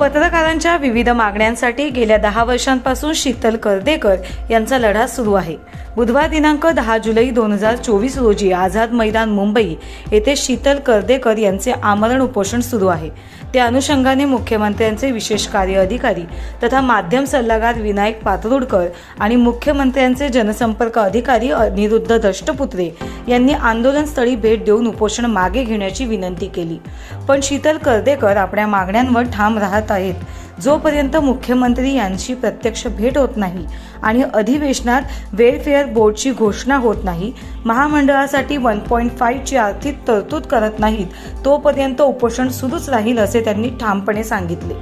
पत्रकारांच्या विविध मागण्यांसाठी गेल्या दहा वर्षांपासून शीतल करदेकर यांचा लढा सुरू आहे. बुधवार दिनांक दहा जुलै दोन हजार चोवीस रोजी आझाद मैदान मुंबई येथे शीतल करदेकर यांचे आमरण उपोषण सुरू आहे. त्या अनुषंगाने मुख्यमंत्र्यांचे विशेष कार्य अधिकारी तथा माध्यम सल्लागार विनायक पातरुडकर आणि मुख्यमंत्र्यांचे जनसंपर्क अधिकारी अनिरुद्ध दष्टपुत्रे यांनी आंदोलनस्थळी भेट देऊन उपोषण मागे घेण्याची विनंती केली. पण शीतल कर्देकर आपल्या मागण्यांवर ठाम राहत आहेत. जोपर्यंत मुख्यमंत्री यांची प्रत्यक्ष भेट होत नाही आणि अधिवेशनात वेलफेअर बोर्डची घोषणा होत नाही महामंडळासाठी वन पॉईंट फाईव्हची आर्थिक तरतूद करत नाहीत तोपर्यंत उपोषण सुरूच राहील असे त्यांनी ठामपणे सांगितले.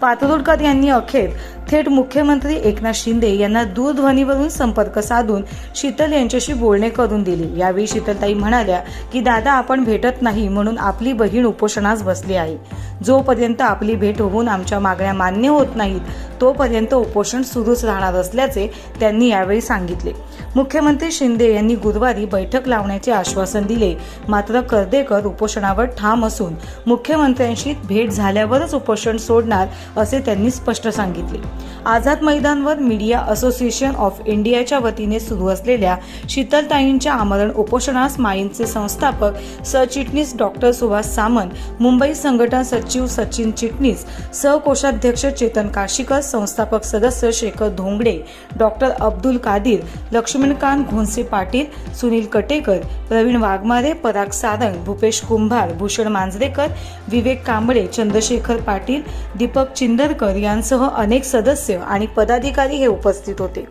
पातुर्डकर यांनी अखेर थेट मुख्यमंत्री एकनाथ शिंदे यांना दूरध्वनीवरून संपर्क साधून शीतल यांच्याशी बोलणे करून दिले. यावेळी शीतलताई म्हणाल्या की दादा आपण भेटत नाही म्हणून आपली बहीण उपोषणास बसली आहे. जोपर्यंत आपली भेट होऊन आमच्या मागण्या मान्य होत नाहीत तोपर्यंत उपोषण सुरूच राहणार असल्याचे त्यांनी यावेळी सांगितले. मुख्यमंत्री शिंदे यांनी गुरुवारी बैठक लावण्याचे आश्वासन दिले. मात्र कर्देकर उपोषणावर ठाम असून मुख्यमंत्र्यांशी भेट झाल्यावरच उपोषण सोडणार असे त्यांनी स्पष्ट सांगितले. आझाद मैदानवर मीडिया असोसिएशन ऑफ इंडियाच्या वतीने सुरू असलेल्या शीतलताईंच्या आमरण उपोषणास माईंचे संस्थापक सरचिटणीस डॉक्टर सुभाष सामंत मुंबई संघटन सचिव सचिन चिटणीस सहकोषाध्यक्ष चेतन काशीकर संस्थापक सदस्य शेखर धोंगडे डॉक्टर अब्दुल कादिर लक्ष्मणकांत घोंसे पाटील सुनील कटेकर प्रवीण वाघमारे पराग सारंग भूपेश कुंभार भूषण मांजरेकर विवेक कांबळे चंद्रशेखर पाटील दीपक चिंदरकर यांसह अनेक सदस्य आणि पदाधिकारी हे उपस्थित होते.